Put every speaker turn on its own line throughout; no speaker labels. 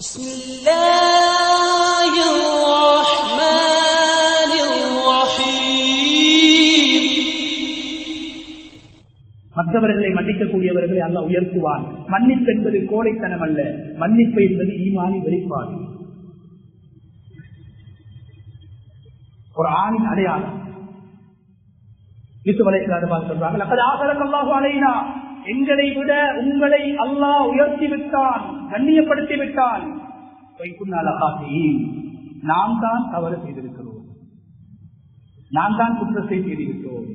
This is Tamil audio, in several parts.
بسم الله الرحمن الرحيم
மற்றவர்களை மன்னிக்கக்கூடியவர்களை அல்லாஹ் உயர்த்துவான் மன்னிப்பு என்பது கோழைத்தனம் அல்ல மன்னிப்பு என்பது ஈமானி வெளிப்பாடு ஒரு ஆணின் அடையாளம் யூசுப் அலைஹிஸ்ஸலாம் சொல்றாங்க எங்களை விட உங்களை அல்லாஹ் உயர்த்தி விட்டான் கண்ணியப்படுத்தி விட்டான் நாம் தான் தவறு செய்திருக்கிறோம். நாம் தான் குற்றத்தை செய்துவிட்டோம்.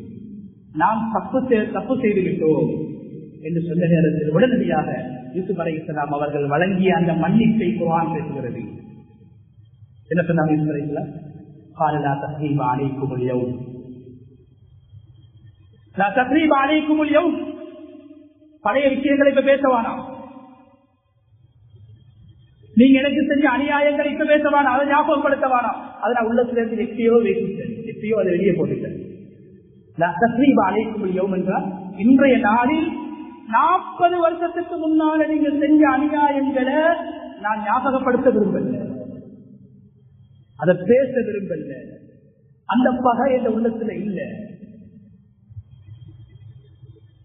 நாம் தப்பு தப்பு செய்துவிட்டோம் என்று சொன்ன நேரத்தில் உடனடியாக யூசுப் அலை இஸ்லாம் அவர்கள் வழங்கிய அந்த மன்னிப்பை குரான் பேசுகிறது. என்ன சொன்னாங்க யூசுப் அலை இஸ்லாம் காலலா தஸ்ரீபா அலைக்கும் பழைய விஷயங்களை இப்ப பேச நீங்க எனக்கு செஞ்ச அநியாயங்களை இப்ப பேச வேணாம் அதை ஞாபகப்படுத்த வேணாம் அதை நான் உள்ளத்துல இருந்து எப்பயோ வைத்துட்டேன் எப்பயோ அதை வெளியே போட்டுட்டேன். என்றால் இன்றைய நாளில் நாற்பது வருஷத்துக்கு முன்னால நீங்க செஞ்ச அநியாயங்களை நான் ஞாபகப்படுத்த விரும்பல அதை பேச விரும்பல அந்த பகை என்ற உள்ளத்துல இல்ல.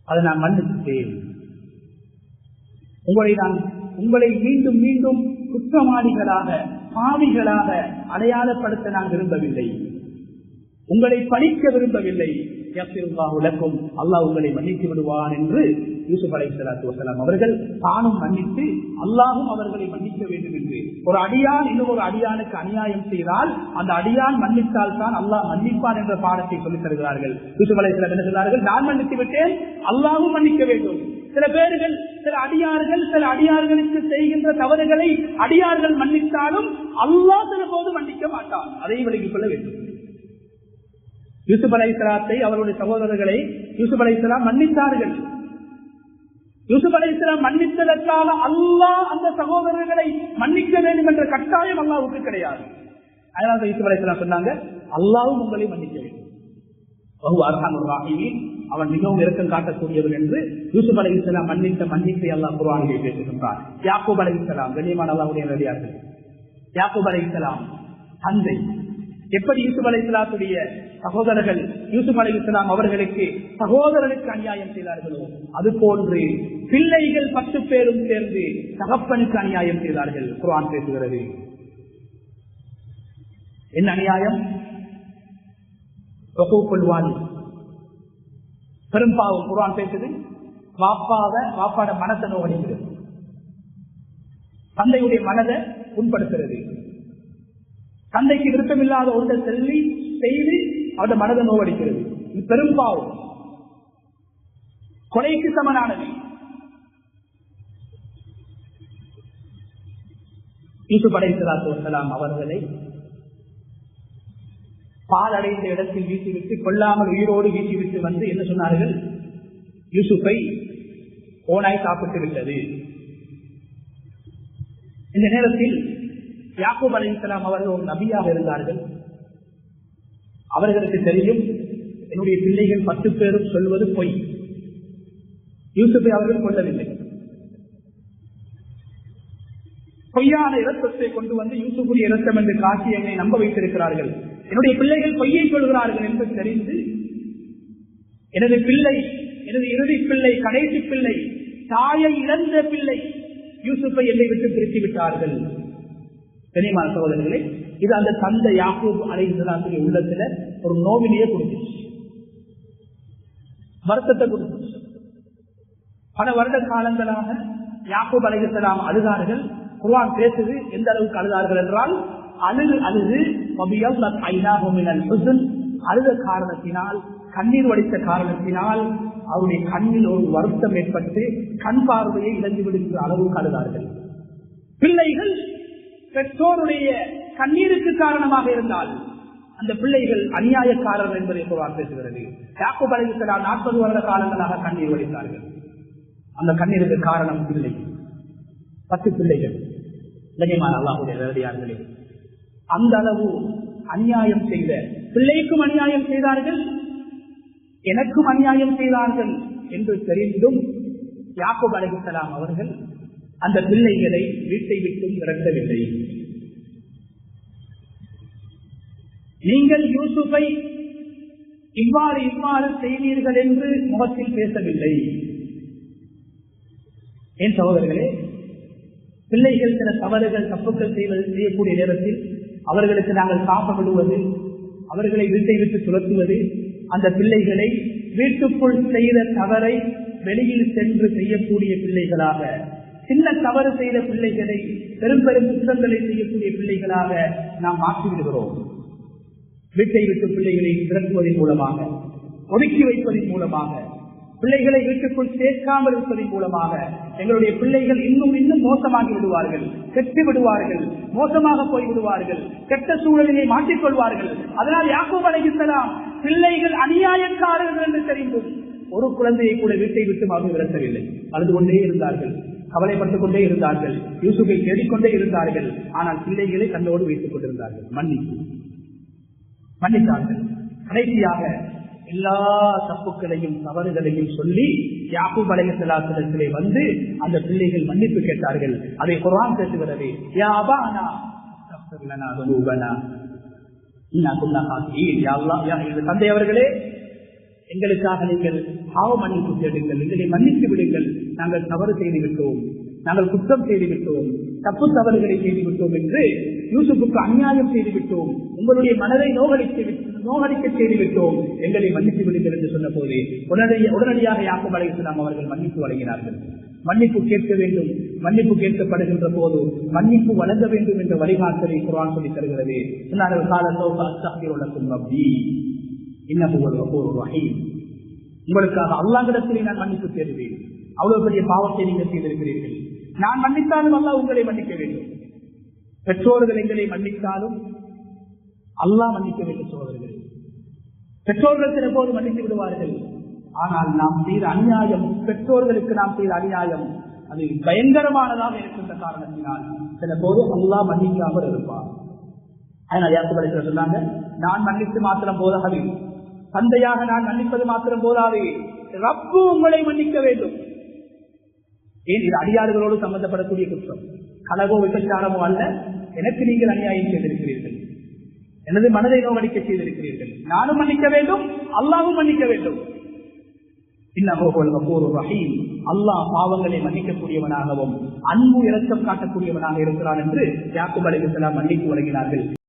அதை நான் மன்னிச்சுட்டேன் உங்களை நான் உங்களை மீண்டும் மீண்டும் குற்றவாளிகளாக பாவிகளாக அடையாளப்படுத்த நான் விரும்பவில்லை. உங்களை பழிக்க விரும்பவில்லை. உலகம் அல்லாஹ் உங்களை மன்னித்து விடுவான் என்று யூசுப் அலை சலாத்து வசலாம் அவர்கள் தானும் மன்னித்து அல்லாஹும் அவர்களை மன்னிக்க வேண்டும் என்று. ஒரு அடியான் இன்னும் ஒரு அடியானுக்கு அநியாயம் செய்தால் அந்த அடியான் மன்னித்தால் தான் அல்லாஹ் மன்னிப்பான் என்ற பாடத்தை சொல்லித் தருகிறார்கள். யூசுப் அலை என்ன நான் மன்னித்து விட்டேன் அல்லாஹும் மன்னிக்க வேண்டும். சில பேர்கள் சில அடியார்கள் சில அடியார்களுக்கு செய்கின்ற தவறுகளை அடியார்கள் மன்னித்தாலும் அல்லாஹ் சில போது மன்னிக்க மாட்டான். அதை விலகிக் கொள்ள வேண்டும். யூசுப் அலை இஸ்லாத்தை அவருடைய சகோதரர்களை யூசுப் அலை இஸ்லாம் மன்னித்தார்கள். யூசுப் அலை இஸ்லாம் மன்னித்ததற்காக அல்லாஹ் அந்த சகோதரர்களை மன்னிக்க வேண்டும் என்ற கட்டாயம் அல்லாவுக்கு கிடையாது. அதனால யூசுப் அலை இஸ்லாம் சொன்னாங்க அல்லாவும் உங்களை மன்னிக்க வேண்டும். அவன் மிகவும் இறக்கம் காட்டக்கூடியவன் என்று யூசுப் அலை இஸ்லாம் மன்னித்த மன்னிப்பை அல்லாஹ் குர்ஆனிலே பேசுகின்றான் யாக்கூப் அலை இஸ்லாம் கண்ணியமான அல்லாவுடைய நடிகார்கள் யாக்கூப் அலை இஸ்லாம் தந்தை. எப்படி யூசுப் அலை இஸ்லாத்துடைய சகோதரர்கள் யூசுப் அலை இஸ்லாம் அவர்களுக்கு சகோதரனுக்கு அநியாயம் செய்தார்களோ அது போன்று பிள்ளைகள் பத்து பேரும் சேர்ந்து தகப்பனுக்கு அநியாயம் செய்தார்கள் குரான் பேசுகிறது. என்ன அநியாயம்? பெரும்பாவம் குரான் பேசுது வாப்பாவ வாப்பாட மனத்தை நோவடிக்கிறது தந்தையுடைய மனதை புண்படுத்துறது. தந்தைக்கு விருப்பமில்லாத ஒன்றை செல்லி செய்து அவருடைய மனதை நோவடிக்கிறது இது பெரும்பாவம் கொலைக்கு சமனானது. யூசுப் அலைஹிஸ்ஸலாத்து வஸலாம் அவர்களை பால் அடைந்த இடத்தில் வீசிவிட்டு கொல்லாமல் உயிரோடு வீசிவிட்டு வந்து என்ன சொன்னார்கள்? யூசுஃபை ஓனாய் சாப்பிட்டு விட்டது இந்த நேரத்தில் யாக்கூப் அலைஹிஸ்ஸலாம் அவர்கள் ஒரு நபியாக இருந்தார்கள். அவர்களுக்கு தெரியும் என்னுடைய பிள்ளைகள் பத்து பேரும் சொல்வது பொய். யூசுஃபை அவர்கள் கொள்ளவில்லை பொய்யான இரத்தத்தை கொண்டு வந்து யூசுஃபுடைய இரத்தம் என்று காட்சி என்னை நம்ப வைத்திருக்கிறார்கள். என்னுடைய பிள்ளைகள் பொய்யை சொல்கிறார்கள் என்று தெரிந்து எனது பிள்ளை எனது இறுதி பிள்ளை கடைசி பிள்ளை தாயை இழந்த பிள்ளை யூசுப்பை என்னை விட்டு பிரித்து விட்டார்கள் கனிமான சகோதரர்களே இது அந்த தந்தை யாக்கூப் அலைஹிஸ்ஸலாத்துடைய உள்ளத்துல ஒரு நோவினையே கொடுத்துச்சு. வருத்தத்தை கொடுத்துச்சு. பல வருட காலங்களாக யாக்கூப் அலைஹிஸ்ஸலாம் அழுதார்கள். குர்ஆன் பேசுது எந்த அளவுக்கு அழுதார்கள் என்றால் அழுது அழுது அழுத காரணத்தினால் கண்ணீர் வடித்த காரணத்தினால் அவருடைய கண்ணில் ஒரு வருத்தம் ஏற்பட்டு கண் பார்வையை இழந்து விடுகிற அளவுக்கு அழுதார்கள் பிள்ளைகள் பெற்றோருடைய கண்ணீருக்கு காரணமாக இருந்தால் அந்த பிள்ளைகள் அநியாயக்காரர் என்பதை குரான் பேசுகிறது. யாக்கு அலைஹிஸ்ஸலாம் நாற்பது வருட காலங்களாக கண்ணீர் வடித்தார்கள். அந்த கண்ணீருக்கு காரணம் பிள்ளை பத்து பிள்ளைகள். இலங்கைமான அல்லாஹுடைய நேரடியார்களே அந்த அளவு அநியாயம் செய்த. பிள்ளைக்கும் அநியாயம் செய்தார்கள் எனக்கும் அநியாயம் செய்தார்கள் என்று தெரிந்தும் யாக்கோப் அலைஹிஸ்ஸலாம் அவர்கள் அந்த பிள்ளைகளை வீட்டை விட்டும் இறந்தவில்லை நீங்கள் யூசுஃபை இவ்வாறு இவ்வாறு செய்வீர்கள் என்று முகத்தில் பேசவில்லை. என் சகோதரர்களே பிள்ளைகள் சில தவறுகள் தப்புக்கள் செய்வது செய்யக்கூடிய நேரத்தில் அவர்களுக்கு நாங்கள் சாப்பிடுவது அவர்களை வீட்டை விட்டு துரத்துவது அந்த பிள்ளைகளை வீட்டுக்குள் செய்த தவறை வெளியில் சென்று செய்யக்கூடிய பிள்ளைகளாக சின்ன தவறு செய்த பிள்ளைகளை பெரும் பெரும் குற்றங்களை செய்யக்கூடிய பிள்ளைகளாக நாம் மாற்றிவிடுகிறோம் வீட்டை விட்டு பிள்ளைகளை விரட்டுவதன் மூலமாக ஒதுக்கி வைப்பதன் மூலமாக பிள்ளைகளை வீட்டுக்குள் சேர்க்காமல் இருப்பதன் மூலமாக எங்களுடைய பிள்ளைகள் இன்னும் இன்னும் மோசமாகி விடுவார்கள் கெட்டு விடுவார்கள் மோசமாக போய் விடுவார்கள் கெட்ட சூழலினை மாற்றிக்கொள்வார்கள் அதனால் யாக்கும் அழைக்கலாம் பிள்ளைகள் அநியாயக்காரர்கள் என்று தெரிந்தும் ஒரு குழந்தையை கூட வீட்டை விட்டு மகன் விரட்டவில்லை அழுது கொண்டே இருந்தார்கள் கவலைப்பட்டுக் கொண்டே இருந்தார்கள் யூசுஃபை தேடிக்கொண்டே இருந்தார்கள். ஆனால் பிள்ளைகளை தன்னோடு வைத்துக் கொண்டிருந்தார்கள். மன்னிப்பு. மன்னித்தார்கள். கடைசியாக எல்லா தப்புக்களையும் தவறுகளையும் சொல்லி யாக்கூப் அலையத்திலே வந்து அந்த பிள்ளைகள் மன்னிப்பு கேட்டார்கள். அதை குரான் பேசுகிறது யா யா எங்கள் தந்தை அவர்களே எங்களுக்காக நீங்கள் பாவ மன்னிப்பு தேடுங்கள். எங்களை மன்னித்து விடுங்கள். நாங்கள் தவறு செய்து விட்டோம் நாங்கள் குற்றம் செய்து விட்டோம் தப்பு தவறுகளை செய்து விட்டோம் என்று யூசுப்புக்கு அநியாயம் செய்து விட்டோம் உங்களுடைய மனதை நோகடித்து விட்டு- நோகடிக்க செய்து விட்டோம் எங்களை மன்னித்து விடுங்கள் என்று சொன்ன போது உடனடியாக உடனடியாக யாக்கும் நாம் அவர்கள் மன்னிப்பு வழங்கினார்கள். மன்னிப்பு கேட்க வேண்டும் மன்னிப்பு கேட்கப்படுகின்ற போது மன்னிப்பு வழங்க வேண்டும் என்ற வழிகாட்டலை குரான் சொல்லி தருகிறது. சொன்னார்கள் உங்களுக்காக அல்லாங்கிடத்திலே நான் மன்னிப்பு தேடுவேன். அவ்வளவு பெரிய பாவத்தை நீங்கள் செய்திருக்கிறீர்கள். நான் மன்னித்தாலும் அல்ல உங்களை மன்னிக்க வேண்டும். பெற்றோர்கள் எங்களை மன்னித்தாலும் அல்லாஹ் மன்னிக்க வேண்டும் சோதரர்கள் பெற்றோர்கள் சில போது மன்னித்து விடுவார்கள். ஆனால் நாம் செய்த அநியாயம் பெற்றோர்களுக்கு நாம் செய்த அநியாயம் அது பயங்கரமானதாக இருக்கின்ற காரணத்தினால் சில போது அல்லாஹ் மன்னிக்காமல் இருப்பார். அதனால் யாருக்கு சொன்னாங்க நான் மன்னித்து மாத்திரம் போதாது. தந்தையாக நான் மன்னிப்பது மாத்திரம் போதாது. ரப்பு உங்களை மன்னிக்க வேண்டும். ஏன்? இது அடியாறுகளோடு சம்பந்தப்படக்கூடிய குற்றம். கலகோ விபச்சாரமோ அல்ல. எனக்கு நீங்கள் அநியாயம் செய்திருக்கிறீர்கள். எனது மனதை நோவடிக்க செய்திருக்கிறீர்கள். நானும் மன்னிக்க வேண்டும் அல்லாவும் மன்னிக்க வேண்டும். ரஹீம். அல்லாஹ் பாவங்களை மன்னிக்கக்கூடியவனாகவும் அன்பு இரக்கம் காட்டக்கூடியவனாக இருக்கிறான் என்று யாக்குப் அலைஹிஸ்ஸலாம் மன்னிப்பு வழங்கினார்கள்.